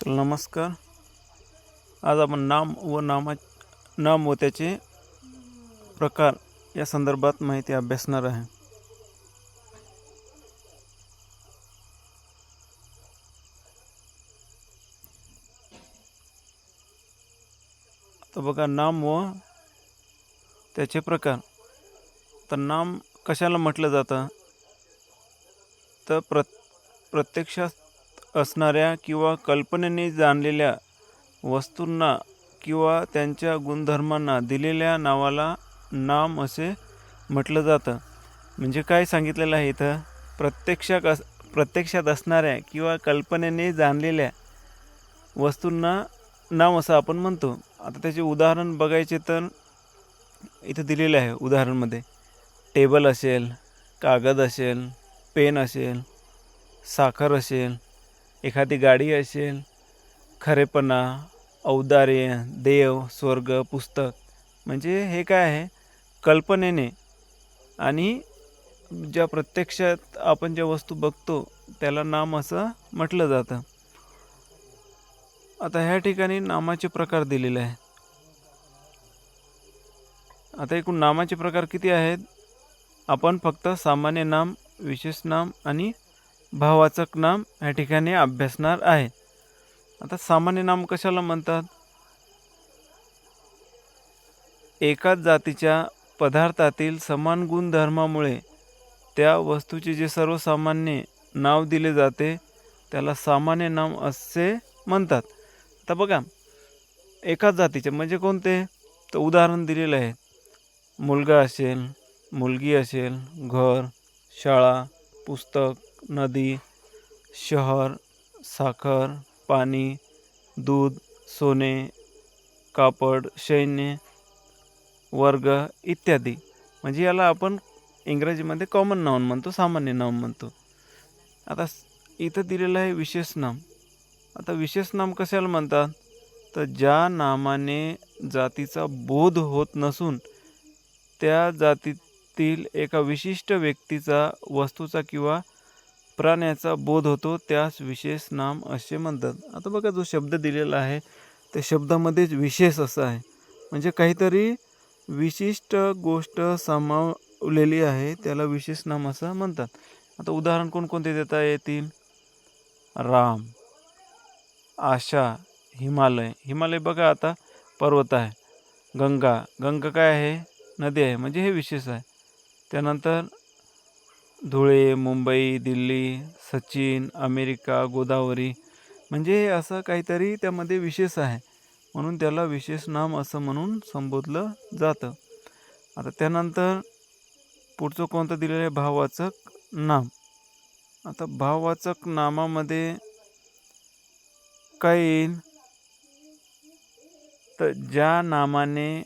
तर नमस्कार. आज आपण नाम व नामा नाम व त्याचे प्रकार या संदर्भात माहिती अभ्यासणार आहे. तर बघा नाम व त्याचे प्रकार. तर नाम कशाला म्हटलं जातं? तर प्र प्रत्यक्षात असणाऱ्या किंवा कल्पनेने जाणलेल्या वस्तूंना किंवा त्यांच्या गुणधर्मांना दिलेल्या नावाला नाम असे म्हटलं जातं. म्हणजे काय सांगितलेलं आहे इथं? प्रत्यक्षात अस प्रत्यक्षात असणाऱ्या किंवा कल्पनेने जाणलेल्या वस्तूंना नाम असं आपण म्हणतो. आता त्याचे उदाहरण बघायचे तर इथं दिलेले आहे उदाहरणमध्ये. टेबल असेल कागद असेल पेन असेल साखर असेल एखादी गाडी असेल खरेपणा औदार्य देव स्वर्ग पुस्तक म्हणजे हे काय आहे? कल्पनेने. आणि ज्या प्रत्यक्षात आपण ज्या वस्तू बघतो त्याला नाम असं म्हटलं जातं. आता ह्या ठिकाणी नामाचे प्रकार दिलेले आहेत. आता एकूण नामाचे प्रकार किती आहेत? आपण फक्त सामान्य नाम विशेष नाम आणि भाववाचक नाम ह्या ठिकाणी अभ्यासणार आहे. आता सामान्य नाम कशाला म्हणतात? एकाच जातीच्या पदार्थातील समान गुणधर्मामुळे त्या वस्तूचे जे सर्वसामान्य नाव दिले जाते त्याला सामान्य नाम असे म्हणतात. तर बघा एकाच जातीचे म्हणजे कोणते? तर उदाहरण दिलेलं आहे. मुलगा असेल मुलगी असेल घर शाळा पुस्तक नदी शहर साखर पाणी दूध सोने कापड सैन्य वर्ग इत्यादी. म्हणजे याला आपण इंग्रजीमध्ये कॉमन नाऊन म्हणतो सामान्य नाम म्हणतो. आता इथं दिलेलं आहे विशेष नाम. आता विशेष नाम कशाला म्हणतात? तर ज्या नामाने जातीचा बोध होत नसून त्या जातीतील एका विशिष्ट व्यक्तीचा वस्तूचा किंवा प्राण्याचा बोध होतो त्यास विशेष नाम असे म्हणतात. आता बघा जो शब्द दिलेला आहे त्या शब्दामध्येच विशेष असं आहे. म्हणजे काहीतरी विशिष्ट गोष्ट सामावलेली आहे त्याला विशेष नाम असं म्हणतात. आता उदाहरण कोणकोणते देता येतील? राम आशा हिमालय. हिमालय बघा आता पर्वत आहे. गंगा. गंगा काय आहे? नदी आहे. म्हणजे हे विशेष आहे. त्यानंतर धुळे मुंबई दिल्ली सचिन अमेरिका गोदावरी. म्हणजे असं काहीतरी त्यामध्ये विशेष आहे. म्हणून त्याला विशेष नाम असं म्हणून संबोधलं जातं. आता त्यानंतर पुढचं कोणतं दिलेलं आहे? भाववाचक नाम. आता भाववाचक नामामध्ये काय येईल? तर ज्या नामाने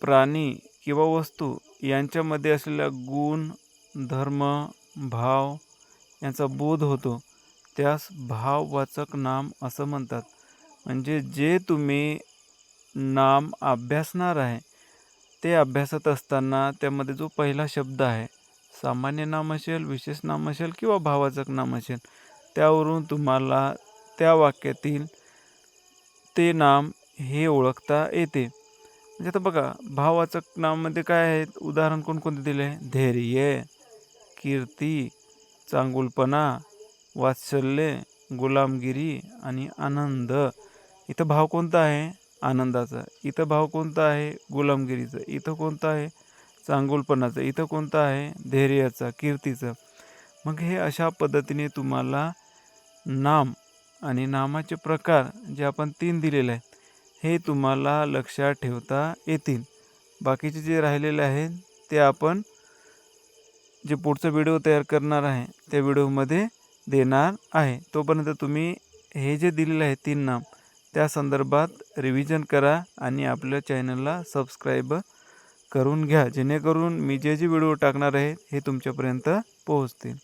प्राणी किंवा वस्तू यांच्यामध्ये असलेला गुण धर्म भाव यांचा बोध होतो. त्यास भाववाचक नाम असं म्हणतात. म्हणजे जे तुम्ही नाम अभ्यासणार आहे ते अभ्यासत असताना त्यामध्ये जो पहिला शब्द आहे सामान्य नाम असेल विशेष नाम असेल किंवा भावाचक नाम असेल त्यावरून तुम्हाला त्या वाक्यातील ते नाम हे ओळखता येते. म्हणजे आता बघा भाववाचक नाममध्ये काय आहेत उदाहरण कोणकोणते दिले? धैर्य. कीर्ती चांगुलपणा वात्सल्य गुलामगिरी आणि आनंद. इथं भाव कोणता आहे? आनंदाचा. इथं भाव कोणता आहे? गुलामगिरीचा. इथं कोणता आहे? चांगुलपणाचं. इथं कोणतं आहे? धैर्याचा कीर्तीचं. मग हे अशा पद्धतीने तुम्हाला नाम आणि नामाचे प्रकार जे आपण तीन दिलेले आहेत हे तुम्हाला लक्षात ठेवता येतील. बाकीचे जे राहिलेले आहेत ते आपण जे पुढचा व्हिडिओ तयार करणार आहे त्या व्हिडिओमध्ये देणार आहे. तोपर्यंत तुम्ही हे जे दिलेलं आहे तीन नाम त्या संदर्भात रिव्हिजन करा आणि आपल्या चॅनलला सबस्क्राईब करून घ्या. जेणेकरून मी जे जे व्हिडिओ टाकणार आहे हे तुमच्यापर्यंत पोहोचतील.